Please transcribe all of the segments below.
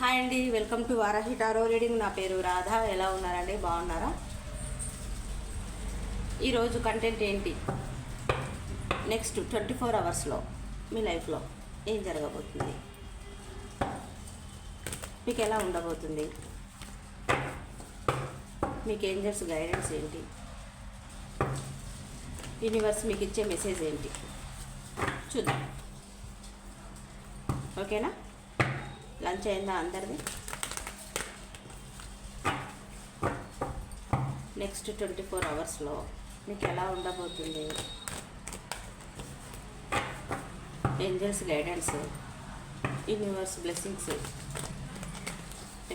Hi అండి welcome to Varahi tarot reading నా పేరు రాధ ఎలా ఉన్నారండి బాగున్నారా ఈరోజు కంటెంట్ ఏంటి నెక్స్ట్ ట్వంటీ ఫోర్ అవర్స్లో మీ లైఫ్లో ఏం జరగబోతుంది మీకు ఎలా ఉండబోతుంది మీకు ఏంజల్స్ గైడెన్స్ ఏంటి యూనివర్స్ మీకు ఇచ్చే మెసేజ్ ఏంటి చూద్దాం ఓకేనా లంచ్ అయిందా అందరిది నెక్స్ట్ ట్వంటీ ఫోర్ అవర్స్లో మీకు ఎలా ఉండబోతుంది ఏంజల్స్ గైడెన్స్ యూనివర్స్ బ్లెస్సింగ్స్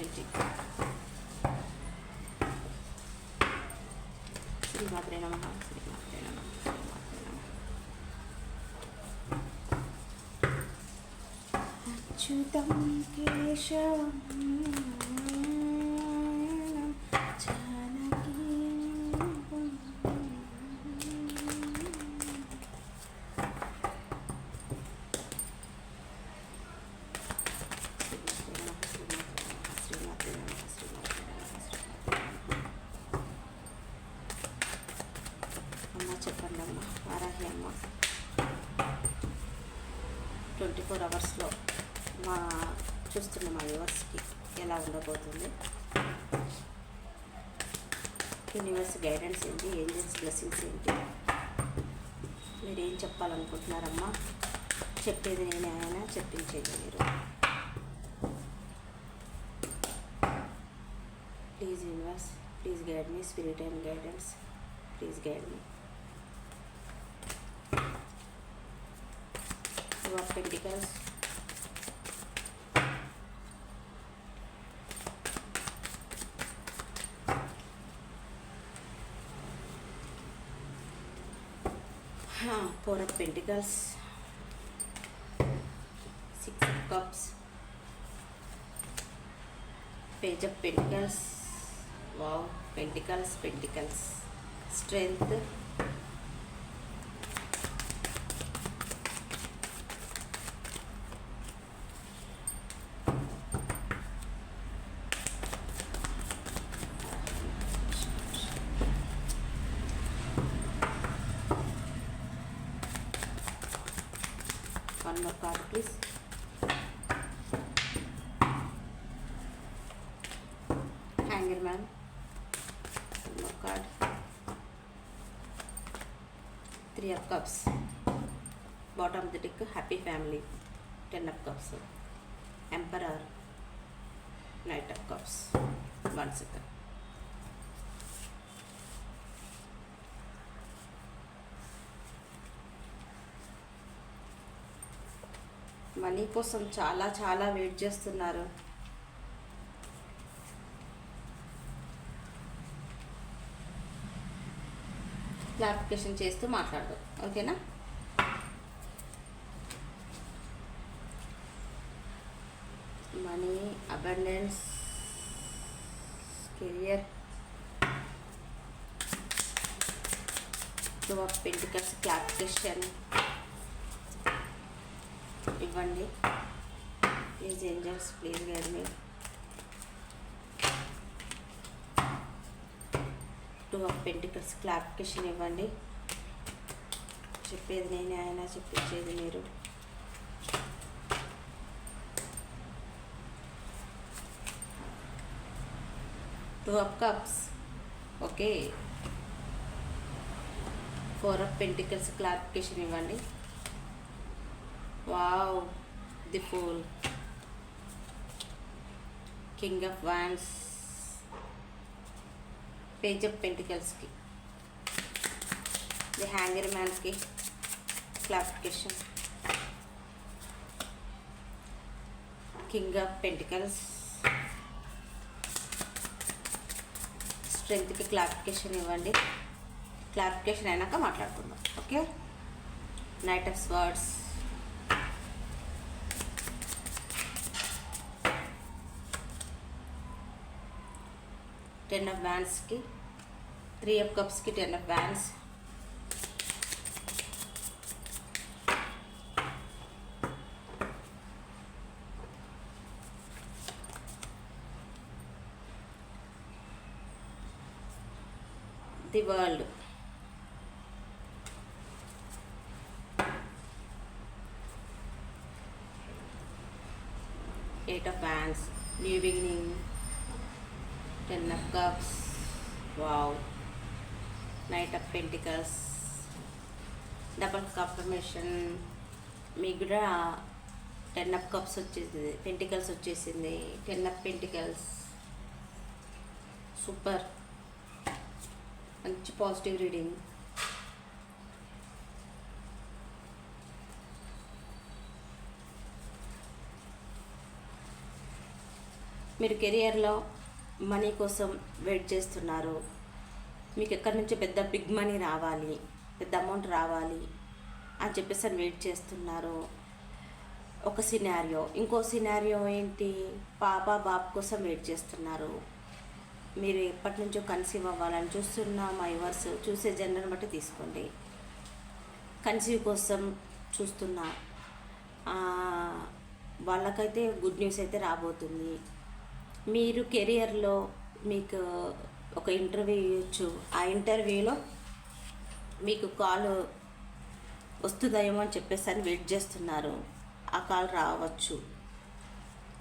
ఏంటి శ్రీ నమ్మ show. యూనివర్స్ గైడెన్స్ ఏంటి ఏంజల్స్ బ్లెస్సింగ్స్ ఏంటి మీరు ఏం చెప్పాలనుకుంటున్నారమ్మా చెప్పేది నేనే ఆయన చెప్పించేది మీరు please universe please guide me spirit and guidance please guide me of pentacles Four of Pentacles, Six of Cups, Page of Pentacles. Wow, Pentacles, Pentacles. Strength, one more card please hanger man one more card three of cups bottom the tick happy family ten of cups emperor knight of cups one second money కోసం చాలా చాలా wait చేస్తున్నారు clarification చేస్తూ మాట్లాడదు ఓకేనా money abundance career two of clarification ఇవ్వండి ఈ జింజర్స్ ప్లీజ్ గారు మీ టూ ఆఫ్ పెంటికల్స్ క్లారిఫికేషన్ ఇవ్వండి చెప్పేది నేనే ఆయన చెప్పించేది మీరు two of cups okay four of pentacles clarification ఇవ్వండి wow the fool king of vans page of పెంటికల్స్కి ది హ్యాంగర్ మ్యాన్స్కి క్లాసిఫికేషన్ కింగ్ ఆఫ్ పెంటికల్స్ స్ట్రెంగ్త్కి క్లారిఫికేషన్ ఇవ్వండి క్లారిఫికేషన్ అయినాక మాట్లాడుకుందాం okay knight of swords ten of బ్యాన్స్కి త్రీ ఆఫ్ కప్స్కి ten of బ్యాన్స్ ది వరల్డ్ ఎయిట్ ఆఫ్ బ్యాన్స్ new beginning ten of cups wow knight of pentacles double కాంప్రమేషన్ మీకు కూడా టెన్ అప్ కప్స్ వచ్చేసింది పెంటికల్స్ వచ్చేసింది టెన్ అప్ పెంటికల్స్ సూపర్ మంచి positive reading మీరు కెరియర్లో మనీ కోసం వెయిట్ చేస్తున్నారు మీకు ఎక్కడి నుంచో పెద్ద బిగ్ మనీ రావాలి పెద్ద అమౌంట్ రావాలి అని చెప్పేసి అని వెయిట్ చేస్తున్నారు ఒక సినారియో ఇంకో సినారియో ఏంటి పాప బాబు కోసం వెయిట్ చేస్తున్నారు మీరు ఎప్పటి నుంచో కన్సీవ్ అవ్వాలని చూస్తున్న మా ఇవర్స్ చూసే జనరల్ బట్టి తీసుకోండి కన్సీవ్ కోసం చూస్తున్నా వాళ్ళకైతే గుడ్ న్యూస్ అయితే రాబోతుంది మీరు కెరియర్లో మీకు ఒక ఇంటర్వ్యూ ఇవ్వచ్చు ఆ ఇంటర్వ్యూలో మీకు కాల్ వస్తుందేమో అని చెప్పేసి అని వెయిట్ చేస్తున్నారు ఆ కాల్ రావచ్చు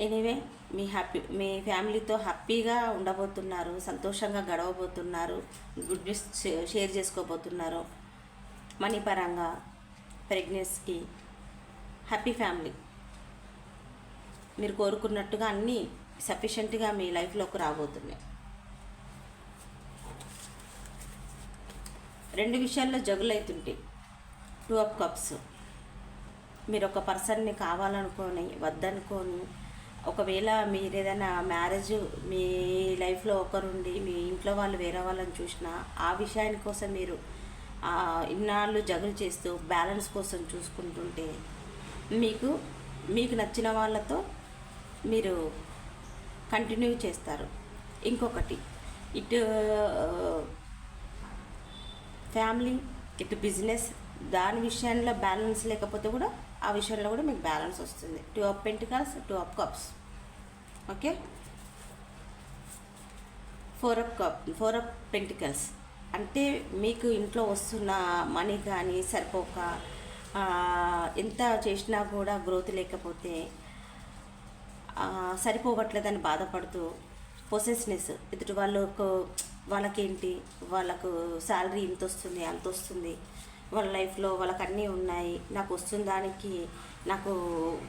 ఎనీవే మీ హ్యాపీ మీ ఫ్యామిలీతో హ్యాపీగా ఉండబోతున్నారు సంతోషంగా గడవబోతున్నారు గుడ్ న్యూస్ షేర్ చేసుకోబోతున్నారు మనీ పరంగా ప్రెగ్నెన్స్కి హ్యాపీ ఫ్యామిలీ మీరు కోరుకున్నట్టుగా అన్నీ సఫిషియెంట్గా మీ లైఫ్లోకి రాబోతున్నాయి రెండు విషయాల్లో జగులైతుంటాయి టూ ఆఫ్ కప్స్ మీరు ఒక పర్సన్ని కావాలనుకొని వద్దనుకొని ఒకవేళ మీరు ఏదైనా మ్యారేజ్ మీ లైఫ్లో ఒకరుండి మీ ఇంట్లో వాళ్ళు వేరే వాళ్ళని చూసినా ఆ విషయాని కోసం మీరు ఇన్నాళ్ళు జగులు చేస్తూ బ్యాలెన్స్ కోసం చూసుకుంటుంటే మీకు మీకు నచ్చిన వాళ్ళతో మీరు కంటిన్యూ చేస్తారు ఇంకొకటి ఇటు ఫ్యామిలీ ఇటు బిజినెస్ దాని విషయంలో బ్యాలెన్స్ లేకపోతే కూడా ఆ విషయంలో కూడా మీకు బ్యాలెన్స్ వస్తుంది two of pentacles two of cups okay four of cup four of pentacles అంటే మీకు ఇంట్లో వస్తున్న మనీ కానీ సరిపోక ఎంత చేసినా కూడా గ్రోత్ లేకపోతే సరిపోవట్లేదని బాధపడుతూ పొసెస్నెస్ ఎదుటి వాళ్ళకు వాళ్ళకేంటి వాళ్ళకు శాలరీ ఇంత వస్తుంది అంత వస్తుంది వాళ్ళ లైఫ్లో వాళ్ళకు అన్నీ ఉన్నాయి నాకు వస్తున్న దానికి నాకు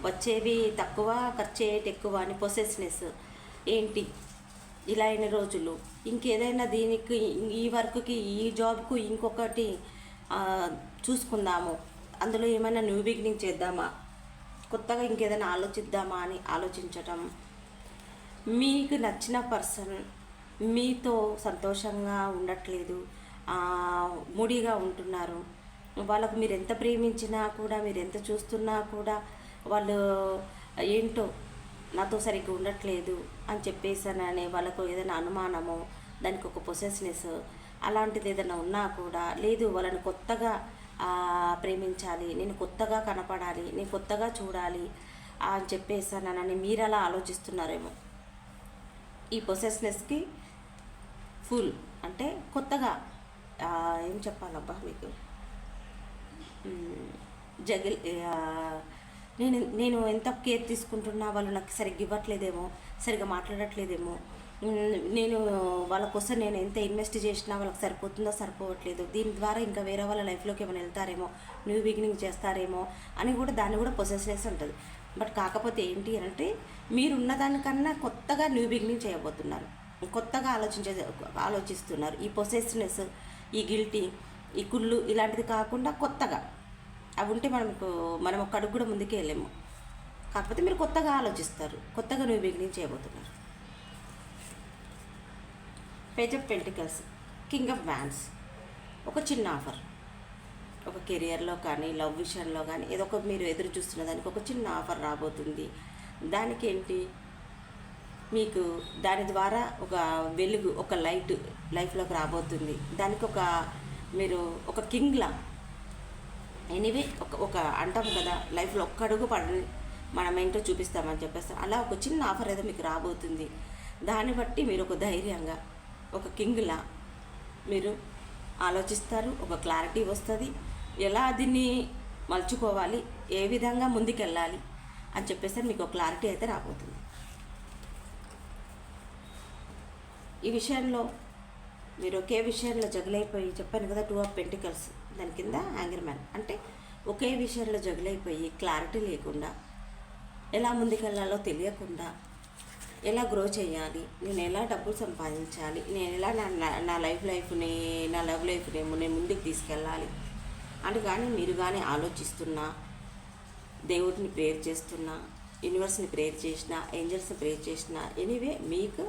వచ్చేవి తక్కువ ఖర్చు అయ్యేటి ఎక్కువ అని పొసెస్నెస్ ఏంటి ఇలా అయిన రోజులు ఇంకేదైనా దీనికి ఈ వర్క్కి ఈ జాబ్కు ఇంకొకటి చూసుకుందాము అందులో ఏమైనా న్యూ బిగినింగ్ చేద్దామా కొత్తగా ఇంకేదైనా ఆలోచిద్దామా అని ఆలోచించటం మీకు నచ్చిన పర్సన్ మీతో సంతోషంగా ఉండట్లేదు ముడిగా ఉంటున్నారు వాళ్ళకు మీరు ఎంత ప్రేమించినా కూడా మీరు ఎంత చూస్తున్నా కూడా వాళ్ళు ఏంటో నాతో సరిగ్గా ఉండట్లేదు అని చెప్పేసానని వాళ్ళకు ఏదైనా అనుమానమో దానికి ఒక పొసెస్నెస్ అలాంటిది ఏదైనా ఉన్నా కూడా లేదు వాళ్ళని కొత్తగా ప్రేమించాలి నేను కొత్తగా కనపడాలి నేను కొత్తగా చూడాలి అని చెప్పేసానని మీరు అలా ఆలోచిస్తున్నారేమో ఈ పొసెస్నెస్కి ఫుల్ అంటే కొత్తగా ఏం చెప్పాలబ్బా మీకు జగిల్ నేను నేను ఎంత కేర్ తీసుకుంటున్నా వాళ్ళు నాకు సరిగ్గా ఇవ్వట్లేదేమో సరిగ్గా మాట్లాడట్లేదేమో నేను వాళ్ళ కోసం నేను ఎంత ఇన్వెస్ట్ చేసినా వాళ్ళకి సరిపోతుందో సరిపోవట్లేదు దీని ద్వారా ఇంకా వేరే వాళ్ళ లైఫ్లోకి ఏమైనా వెళ్తారేమో న్యూ బిగినింగ్ చేస్తారేమో అని కూడా దాన్ని కూడా పొసెస్నెస్ ఉంటుంది బట్ కాకపోతే ఏంటి అంటే మీరున్న దానికన్నా కొత్తగా న్యూ బిగినింగ్ చేయబోతున్నారు కొత్తగా ఆలోచించే ఆలోచిస్తున్నారు ఈ పొసెస్నెస్ ఈ గిల్టీ ఈ కుళ్ళు ఇలాంటిది కాకుండా కొత్తగా అవి ఉంటే మనకు మనం ఒక అడుగు కూడా ముందుకే వెళ్ళాము కాకపోతే మీరు కొత్తగా ఆలోచిస్తారు కొత్తగా న్యూ బిగినింగ్ చేయబోతున్నారు page of pentacles king of wands ఒక చిన్న ఆఫర్ ఒక కెరియర్లో కానీ లవ్ విషయంలో కానీ ఏదో ఒక మీరు ఎదురు చూస్తున్న దానికి ఒక చిన్న ఆఫర్ రాబోతుంది దానికి ఏంటి మీకు దాని ద్వారా ఒక వెలుగు ఒక లైట్ లైఫ్లోకి రాబోతుంది దానికి ఒక మీరు ఒక కింగ్లా ఎనీవే ఒక ఒక అంటాం కదా లైఫ్లో ఒక్క అడుగు పడని మనం ఏంటో చూపిస్తామని చెప్పేస్తాం అలా ఒక చిన్న ఆఫర్ ఏదో మీకు రాబోతుంది దాన్ని బట్టి మీరు ఒక ధైర్యంగా ఒక కింగ్లా మీరు ఆలోచిస్తారు ఒక క్లారిటీ వస్తుంది ఎలా దీన్ని మలుచుకోవాలి ఏ విధంగా ముందుకెళ్ళాలి అని చెప్పేసి మీకు ఒక క్లారిటీ అయితే రాబోతుంది ఈ విషయంలో మీరు ఒకే విషయంలో జగలైపోయి చెప్పాను కదా టూ ఆఫ్ పెంటికల్స్ దాని కింద యాంగర్ మ్యాన్ అంటే ఒకే విషయంలో జగలైపోయి క్లారిటీ లేకుండా ఎలా ముందుకెళ్లాలో తెలియకుండా ఎలా గ్రో చేయాలి నేను ఎలా డబ్బులు సంపాదించాలి నేను ఎలా నా నా లైఫ్ లైఫ్ని నా లవ్ లైఫ్ని నేను ముందుకు తీసుకెళ్ళాలి అని కానీ మీరు కానీ ఆలోచిస్తున్నా దేవుడిని ప్రేయర్ చేస్తున్నా యూనివర్స్ని ప్రేయర్ చేసిన ఏంజల్స్ని ప్రేయర్ చేసిన ఎనీవే మీకు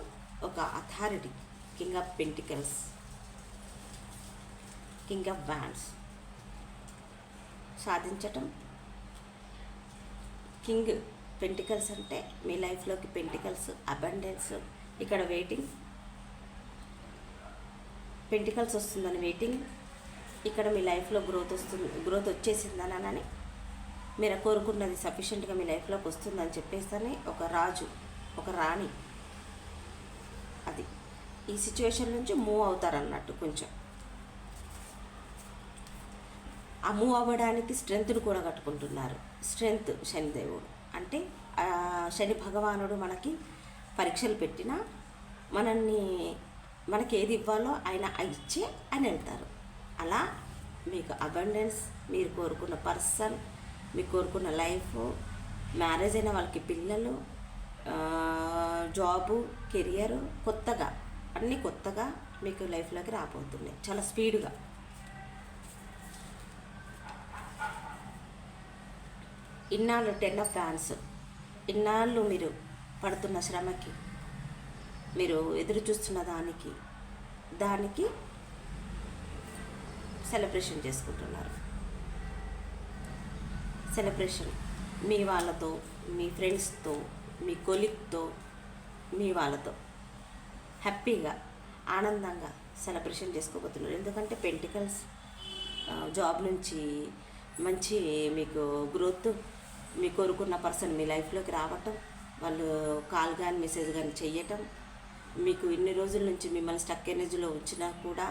ఒక authority king of pentacles king of wands సాధించటం కింగ్ పెంటికల్స్ అంటే మీ లైఫ్లోకి పెంటికల్స్ అబండెన్స్ ఇక్కడ వెయిటింగ్ పెంటికల్స్ వస్తుందని వెయిటింగ్ ఇక్కడ మీ లైఫ్లో గ్రోత్ వస్తుంది గ్రోత్ వచ్చేసిందనని మీరు కోరుకున్నది సఫిషియెంట్గా మీ లైఫ్లోకి వస్తుందని చెప్పేసి ఒక రాజు ఒక రాణి అది ఈ సిచ్యువేషన్ నుంచి మూవ్ అవుతారన్నట్టు కొంచెం ఆ మూవ్ అవ్వడానికి స్ట్రెంగ్త్ను కూడా కట్టుకుంటున్నారు స్ట్రెంగ్త్ శనిదేవుడు అంటే శని భగవానుడు మనకి పరీక్షలు పెట్టినా మనల్ని మనకి ఏది ఇవ్వాలో ఆయన ఇచ్చే అని వెళ్తారు అలా మీకు అబండెన్స్ మీరు కోరుకున్న పర్సన్ మీరు కోరుకున్న లైఫ్ మ్యారేజ్ అయిన వాళ్ళకి పిల్లలు జాబు కెరియర్ కొత్తగా అన్నీ కొత్తగా మీకు లైఫ్లోకి రాబోతున్నాయి చాలా స్పీడ్గా ఇన్నాళ్ళు టెన్ ఆఫ్ ఫ్యాన్స్ ఇన్నాళ్ళు మీరు పడుతున్న శ్రమకి మీరు ఎదురు చూస్తున్న దానికి దానికి సెలబ్రేషన్ చేసుకుంటున్నారు సెలబ్రేషన్ మీ వాళ్ళతో మీ ఫ్రెండ్స్తో మీ కొలిక్తో మీ వాళ్ళతో హ్యాపీగా ఆనందంగా సెలబ్రేషన్ చేసుకోబోతున్నారు ఎందుకంటే పెంటికల్స్ జాబ్ నుంచి మంచి మీకు గ్రోత్ మీ కోరుకున్న పర్సన్ మీ లైఫ్లోకి రావటం వాళ్ళు కాల్ కానీ మెసేజ్ కానీ చేయటం మీకు ఇన్ని రోజుల నుంచి మిమ్మల్ని స్టక్ ఎనర్జీలో ఉంచినా కూడా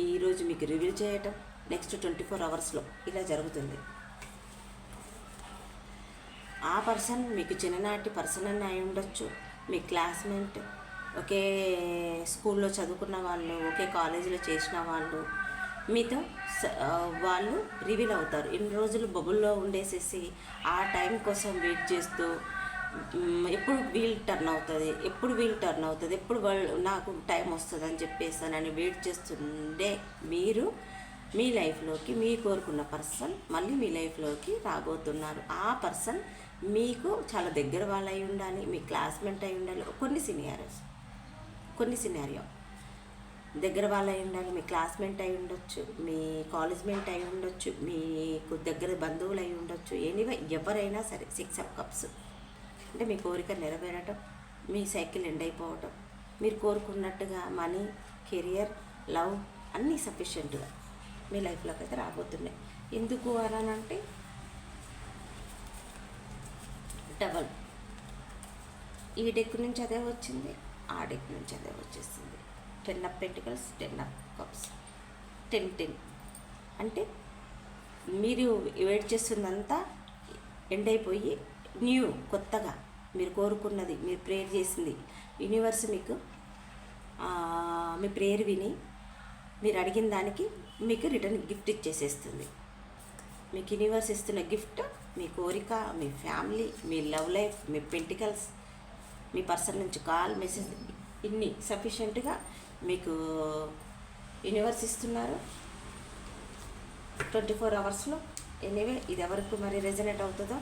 ఈరోజు మీకు రివ్యూ చేయటం నెక్స్ట్ ట్వంటీ ఫోర్ అవర్స్లో ఇలా జరుగుతుంది ఆ పర్సన్ మీకు చిన్ననాటి పర్సన్ అని అయి ఉండొచ్చు మీ క్లాస్మేట్ ఒకే స్కూల్లో చదువుకున్న వాళ్ళు ఒకే కాలేజీలో చేసిన వాళ్ళు మీతో వాళ్ళు రివీల్ అవుతారు ఇన్ని రోజులు బబుల్లో ఉండేసేసి ఆ టైం కోసం వెయిట్ చేస్తూ ఎప్పుడు వీల్ టర్న్ అవుతుంది ఎప్పుడు వీల్ టర్న్ అవుతుంది ఎప్పుడు వాళ్ళు నాకు టైం వస్తుంది అని చెప్పేసానని వెయిట్ చేస్తుండే మీరు మీ లైఫ్లోకి మీ కోరుకున్న పర్సన్ మళ్ళీ మీ లైఫ్లోకి రాబోతున్నారు ఆ పర్సన్ మీకు చాలా దగ్గర వాళ్ళు అయి ఉండాలి మీ క్లాస్మేట్ అయి ఉండాలి కొన్ని సినియర్స్ కొన్ని సినారియో దగ్గర వాళ్ళు అయి ఉండాలి మీ క్లాస్మేట్ అయి ఉండొచ్చు మీ మేట్ అయి ఉండొచ్చు మీకు దగ్గర బంధువులు అయి ఉండొచ్చు ఎనీవే ఎవరైనా సరే సిక్స్ అప్ కప్స్ అంటే మీ కోరిక నెరవేరటం మీ సైకిల్ ఎండ్ అయిపోవటం మీరు కోరుకున్నట్టుగా మనీ కెరియర్ లవ్ అన్నీ సఫిషియెంట్గా మీ లైఫ్లోకి అయితే రాబోతున్నాయి ఎందుకు అనంటే డబల్ ఈ డెక్ నుంచి అదే వచ్చింది ఆ డెక్ నుంచి అదే వచ్చేసింది ten of pentacles ten of cups ten ten అంటే మీరు వెయిట్ చేస్తుందంతా ఎండ్ అయిపోయి న్యూ కొత్తగా మీరు కోరుకున్నది మీరు ప్రేయర్ చేసింది యూనివర్స్ మీకు మీ ప్రేయర్ విని మీరు అడిగిన దానికి మీకు రిటర్న్ గిఫ్ట్ ఇచ్చేసేస్తుంది మీకు యూనివర్స్ ఇస్తున్న గిఫ్ట్ మీ కోరిక మీ ఫ్యామిలీ మీ లవ్ లైఫ్ మీ పెంటికల్స్ మీ పర్సన్ నుంచి కాల్ మెసేజ్ ఇన్ని సఫిషియెంట్గా మీకు యూనివర్స్ ఇస్తున్నారు ట్వంటీ ఫోర్ అవర్స్లో ఎనీవే ఇది ఎవరికి మరి రెజనేట్ అవుతుందో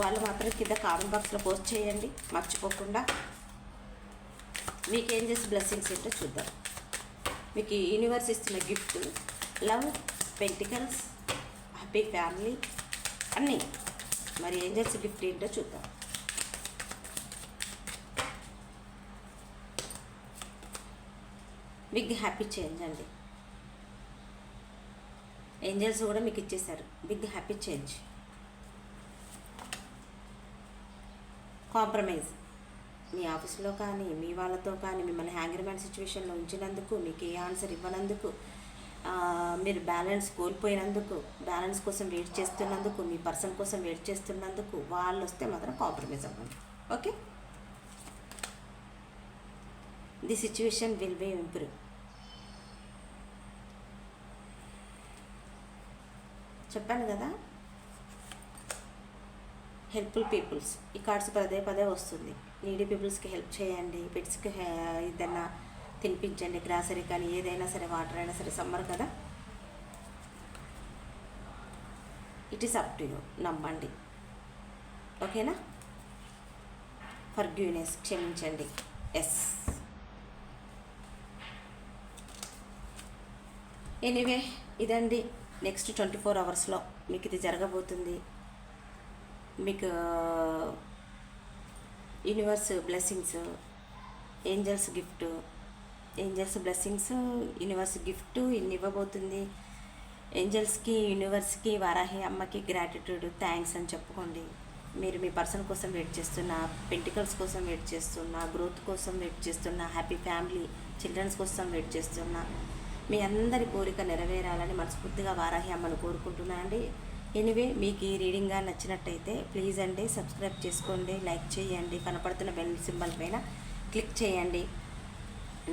వాళ్ళు మాత్రం కింద కామెంట్ బాక్స్లో పోస్ట్ చేయండి మర్చిపోకుండా మీకు ఏం చేసి బ్లెస్సింగ్స్ ఏంటో చూద్దాం మీకు యూనివర్స్ ఇస్తున్న gift love pentacles happy family అన్నీ మరి చేసి గిఫ్ట్ ఏంటో చూద్దాం బిగ్ హ్యాపీ చేంజ్ అండి ఏంజల్స్ కూడా మీకు ఇచ్చేశారు బిగ్ హ్యాపీ చేంజ్ కాంప్రమైజ్ మీ ఆఫీస్లో కానీ మీ వాళ్ళతో కానీ మిమ్మల్ని హ్యాంగర్మ్యాన్ సిచ్యువేషన్లో ఉంచినందుకు మీకు ఏ ఆన్సర్ ఇవ్వనందుకు మీరు బ్యాలెన్స్ కోల్పోయినందుకు బ్యాలెన్స్ కోసం వెయిట్ చేస్తున్నందుకు మీ పర్సన్ కోసం వెయిట్ చేస్తున్నందుకు వాళ్ళు వస్తే మాత్రం కాంప్రమైజ్ అవ్వండి okay the situation will be improve చెప్పాను కదా హెల్ప్ఫుల్ పీపుల్స్ ఈ కార్డ్స్ పదే పదే వస్తుంది నీడీ పీపుల్స్కి హెల్ప్ చేయండి పెట్స్కి ఏదైనా తినిపించండి గ్రాసరీ కానీ ఏదైనా సరే వాటర్ అయినా సరే సమ్మర్ కదా it is up to you నమ్మండి ఓకేనా ఫర్గ్యూనెస్ క్షమించండి ఎస్ ఎనీవే ఇదండి నెక్స్ట్ ట్వంటీ ఫోర్ అవర్స్లో మీకు ఇది జరగబోతుంది మీకు universe blessings angels gift angels blessings universe gift ఇన్ని ఇవ్వబోతుంది ఏంజల్స్కి యూనివర్స్కి వరాహి అమ్మకి గ్రాటిట్యూడ్ థ్యాంక్స్ అని చెప్పుకోండి మీరు మీ పర్సన్ కోసం వెయిట్ చేస్తున్న పెంటికల్స్ కోసం వెయిట్ చేస్తున్న గ్రోత్ కోసం వెయిట్ చేస్తున్న హ్యాపీ ఫ్యామిలీ చిల్డ్రన్స్ కోసం వెయిట్ చేస్తున్న మీ అందరి కోరిక నెరవేరాలని మనస్ఫూర్తిగా వారాహి అమ్మను కోరుకుంటున్నానండి ఎనివే మీకు ఈ రీడింగ్గా నచ్చినట్టయితే ప్లీజ్ అండి సబ్స్క్రైబ్ చేసుకోండి లైక్ చేయండి కనపడుతున్న బెల్ సింబల్ పైన క్లిక్ చేయండి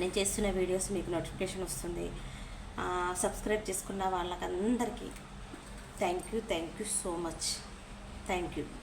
నేను చేస్తున్న వీడియోస్ మీకు నోటిఫికేషన్ వస్తుంది సబ్స్క్రైబ్ చేసుకున్న వాళ్ళకందరికీ thank you thank you so much thank you